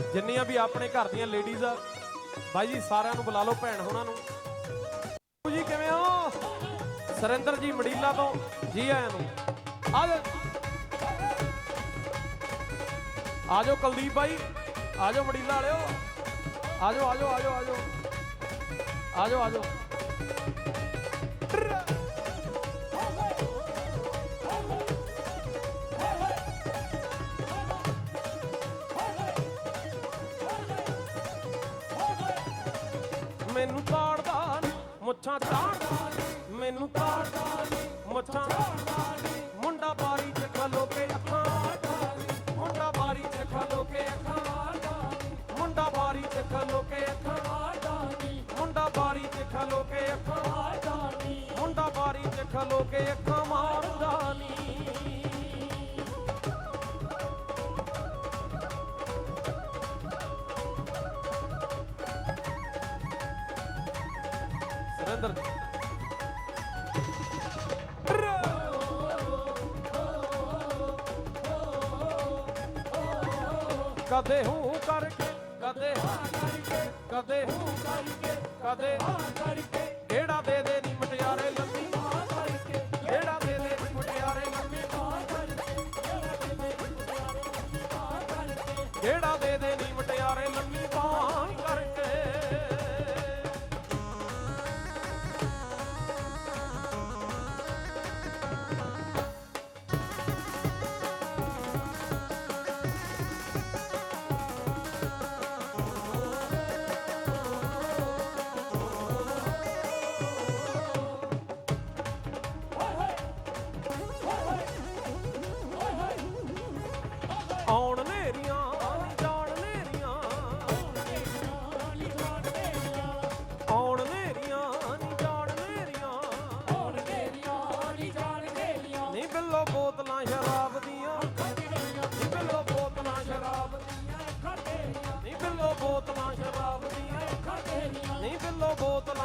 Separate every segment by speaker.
Speaker 1: ਜਿੰਨੀਆਂ ਵੀ ਆਪਣੇ ਘਰ ਦੀਆਂ ਲੇਡੀਜ਼ ਆ, ਬਾਈ ਜੀ ਸਾਰਿਆਂ ਨੂੰ ਬੁਲਾ ਲਓ ਭੈਣ ਹੋਣਾ ਨੂੰ। ਜੀ ਕਿਵੇਂ ਹੋ? ਸਰਿੰਦਰ ਜੀ ਮੜੀਲਾ ਤੋਂ ਜੀ ਆਇਆਂ ਨੂੰ। ਆ ਜਾ। ਆ ਜਾਓ ਕੁਲਦੀਪ ਬਾਈ, ਆ ਜਾਓ ਮੜੀਲਾ ਵਾਲਿਓ। ਆ ਜਾਓ। ਆ ਜਾਓ ਆ ਜਾਓ। ਮੈਨੂੰ ਤਾੜਦਾ ਨੀ, ਮੁੱਛਾਂ ਤਾੜਦਾ ਨੀ, ਮੈਨੂੰ ਤਾੜਦਾ ਨੀ, ਮੁੱਛਾਂ ਤਾੜਦਾ ਨੀ। ਮੁੰਡਾ ਬਾਰੀ 'ਚ ਖਲੋ ਕੇ ਅੱਖਾਂ ਮਾਰਦਾ ਨੀ, ਮੁੰਡਾ ਬਾਰੀ 'ਚ ਖਲੋ ਕੇ ਅੱਖਾਂ ਮਾਰਦਾ ਨੀ, ਮੁੰਡਾ ਬਾਰੀ 'ਚ ਖਲੋ ਕੇ ਅੱਖਾਂ ਮਾਰਦਾ ਨੀ, ਮੁੰਡਾ ਬਾਰੀ 'ਚ ਖਲੋ ਕੇ ਅੱਖਾਂ ਮਾਰਦਾ ਨੀ, ਮੁੰਡਾ ਬਾਰੀ 'ਚ ਖਲੋ ਕੇ ਅੱਖਾਂ ਸੁਰਿੰਦਰ ਕਦੇ ਹੂੰ ਕਰਕੇ, ਕਦੇ ਹਾਂ ਕਰਕੇ, ਕਦੇ ਹੂੰ ਕਰਕੇ, ਕਦੇ ਹਾਂ ਕਰਕੇ। ਕਿਹੜਾ ਦੇ ਦੇ ਨੀ ਮਟਿਆਰੇ ਲੰਮੀ। ਬਾਹ ਕਰਕੇ ਕਿਹੜਾ ਦੇ ਦੇ ਨੀ ਮਟਿਆਰੇ ਲੰਮੀ। ਬਾਹ ਕਰਕੇ ਕਿਹੜਾ ਦੇ ਦੇ ਨੀ ਮਟਿਆਰੇ ਲੰਮੀ।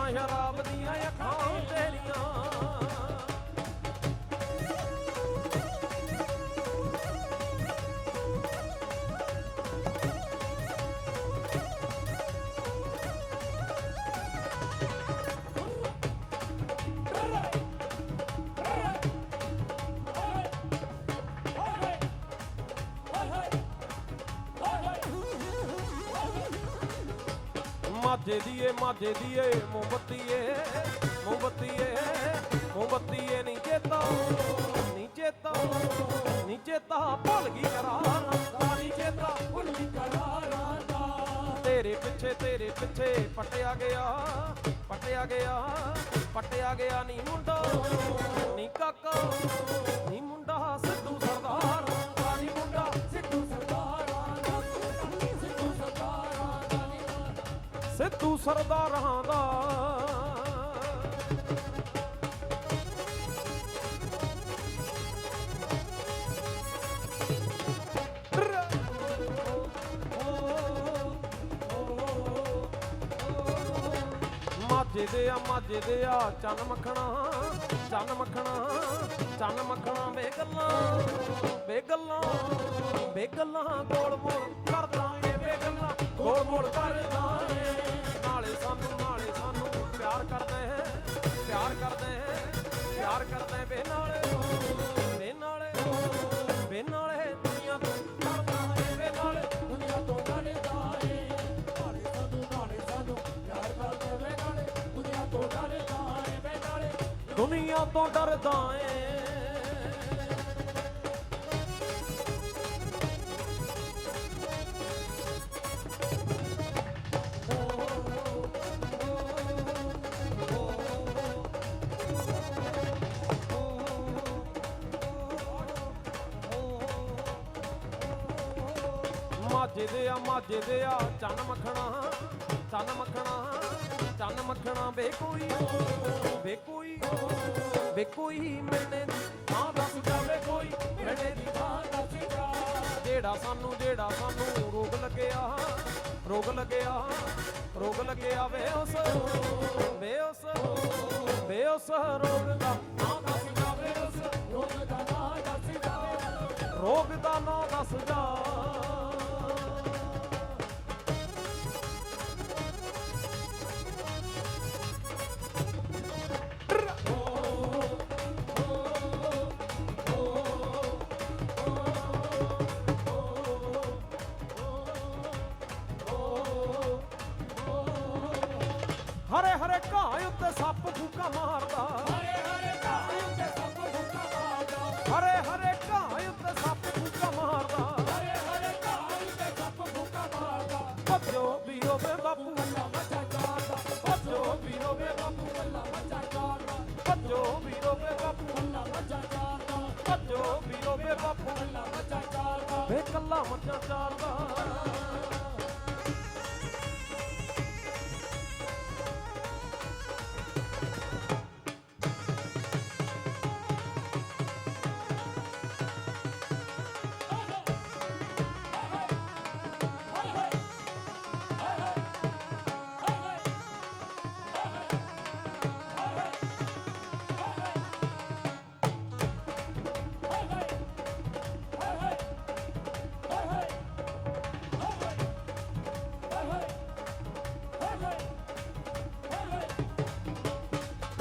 Speaker 1: 看一下吧 ਮਾਝੇ ਦੀਏ ਮਾਝੇ ਦੀਏ, ਮੋਮਬੱਤੀਏ ਮੋਮਬੱਤੀਏ ਮੋਮਬੱਤੀਏ ਨਹੀਂ ਚੇਤਾ ਨਹੀਂ ਚੇਤਾ ਨਹੀਂ ਚੇਤਾ ਭੁੱਲ ਗਈ ਕਰਾਰਾਂ ਦਾ ਨਹੀਂ ਚੇਤਾ ਭੁੱਲ ਗਈ ਕਰਾਰਾਂ ਦਾ ਤੇਰੇ ਪਿੱਛੇ ਤੇਰੇ ਪਿੱਛੇ ਪਟਿਆ ਗਿਆ ਪਟਿਆ ਗਿਆ ਪਟਿਆ ਗਿਆ ਨਹੀਂ ਮੁੰਡਾ ਨਹੀਂ ਕਾਕਾ ਨਹੀਂ ਮੁੰਡਾ। ਨੀ ਸਿੱਧੂ ਸਰਦਾਰਾਂ ਦਾ। ਮਾਝੇ ਦੇ ਆ, ਮਾਝੇ ਦੇ ਆ, ਚੰਨ ਮੱਖਣਾ ਚੰਨ ਮੱਖਣਾ ਚੰਨ ਮੱਖਣਾ ਵੇ ਗੱਲਾਂ ਵੇ ਗੱਲਾਂ ਵੇ ਗੱਲਾਂ ਗੋਲ ਮੋਲ ਕਰਦਾ ਏ ਵੇ ਗੱਲਾਂ ਗੋਲ ਮੋਲ ਕਰਦਾ ਦੁਨੀਆ ਤੋਂ ਡਰਦਾ ਏ। ਮਾਝੇ ਦੇ ਆ, ਮਾਝੇ ਦੇ ਆ, ਚੰਨ ਮੱਖਣਾ ਚੰਨ ਮੱਖਣਾ ਚੰਨ ਮੱਖਣਾ ਵੇ ਕੋਈ ਵੇ ਕੋਈ। ਵੇ ਕੋਈ ਮਿਲਣੇ ਦੀ ਥਾਂ ਦੱਸ ਜਾਵੇ ਕੋਈ ਮਿਲਣੇ ਦੀ ਥਾਂ ਦੱਸ ਜਾ ਜਿਹੜਾ ਸਾਨੂੰ ਜਿਹੜਾ ਸਾਨੂੰ ਰੋਗ ਲੱਗਿਆ ਰੋਗ ਲੱਗਿਆ ਰੋਗ ਲੱਗਿਆ ਵੇ ਉਸ ਵੇ ਉਸ ਰੋਗ ਦਾ ਨਾਂ ਦੱਸ ਜਾਵੇ ਉਸ ਰੋਗ ਦਾ ਨਾਂ ਦੱਸ ਜਾ ਰੋਗ ਦਾ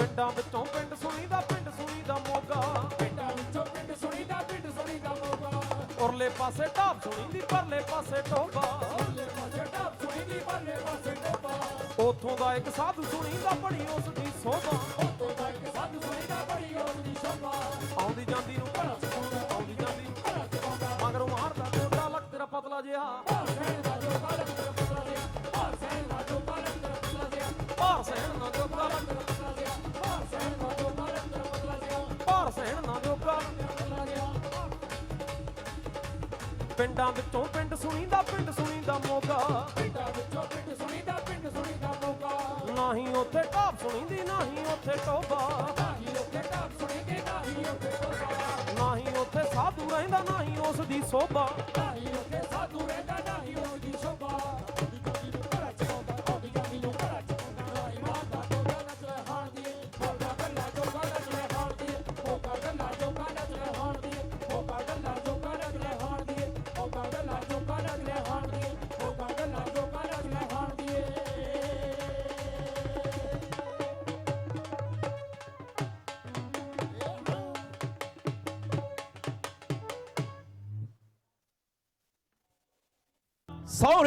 Speaker 1: ਪਿੰਡਾਂ ਵਿੱਚੋਂ ਪਿੰਡ ਸੁਣੀਦਾ ਪਿੰਡ ਸੁਣੀਦਾ ਮੋਗਾ।
Speaker 2: ਪਿੰਡਾਂ ਵਿੱਚੋਂ ਪਿੰਡ ਸੁਣੀਦਾ ਪਿੰਡ ਸੁਣੀਦਾ ਮੋਗਾ।
Speaker 1: ਉਰਲੇ ਪਾਸੇ ਢਾਬ ਸੁਣੀਦੀ ਪਰਲੇ ਪਾਸੇ ਟੋਬਾ
Speaker 2: ਪਰਲੇ ਪਾਸੇ ਢਾਬ ਸੁਣੀਦੀ ਪਰਲੇ ਪਾਸੇ ਟੋਪਾ
Speaker 1: ਉਥੋਂ ਦਾ ਇੱਕ ਸਾਧੂ ਸੁਣੀਦਾ ਬੜੀ ਉਸ ਦੀ ਸੋਭਾ।
Speaker 2: ਉਤੋਂ ਦਾ ਇੱਕ ਸਾਧੂ ਸੁਣੀਦਾ ਬੜੀ ਉਹਦੀ ਸ਼ੋਭਾ।
Speaker 1: ਆਉਂਦੀ ਜਾਂਦੀ ਨੂੰ ਘੜਾ ਚਕਾਉਂਦਾ ਆਉਂਦੀ ਜਾਂਦੀ ਨੂੰ
Speaker 2: ਘੜਾ ਚਕਾਉਂਦਾ
Speaker 1: ਮਗਰੋਂ ਮਾਰਦਾ ਤੇਰਾ ਪਤਲਾ ਜਿਹਾ।
Speaker 2: ਭਾਰ ਸੈਨ ਦਾ ਜੋ ਕਾਲਕ ਤੇਰਾ ਪਤਲਾ ਜਿਹਾ। ਭਾਰ ਸੈਨ ਦਾ ਜੋ ਕਾਲਕ ਤੇਰਾ ਪਤਲਾ ਜਿਹਾ।
Speaker 1: ਭਾਰ ਸਹਿਣ ਸਹਿਣ ਨਾ ਜੋਗਾ ਪਿੰਡਾਂ ਵਿੱਚੋਂ ਪਿੰਡ ਸੁਣੀਦਾ ਪਿੰਡ ਸੁਣੀਦਾ ਮੋਗਾ
Speaker 2: ਪਿੰਡਾਂ ਵਿੱਚੋਂ ਪਿੰਡ ਸੁਣੀਦਾ ਪਿੰਡ ਸੁਣੀਦਾ ਮੋਗਾ
Speaker 1: ਨਾਹੀਂ ਉੱਥੇ ਢਾਬ ਸੁਣੀਦੀ ਨਾਹੀਂ ਉੱਥੇ ਟੋਬਾ।
Speaker 2: ਨਾਹੀ ਉੱਥੇ ਢਾਬ ਸੁਣੀਦੀ ਨਾਹੀ ਉੱਥੇ ਟੋਪਾ
Speaker 1: ਨਾਹੀਂ ਉੱਥੇ ਸਾਧੂ ਰਹਿੰਦਾ ਨਾਹੀਂ ਉਸ ਦੀ ਸੋਭਾ।
Speaker 2: ਨਾਹੀ ਉੱਥੇ ਸਾਧੂ ਰਹਿੰਦਾ
Speaker 1: 서울이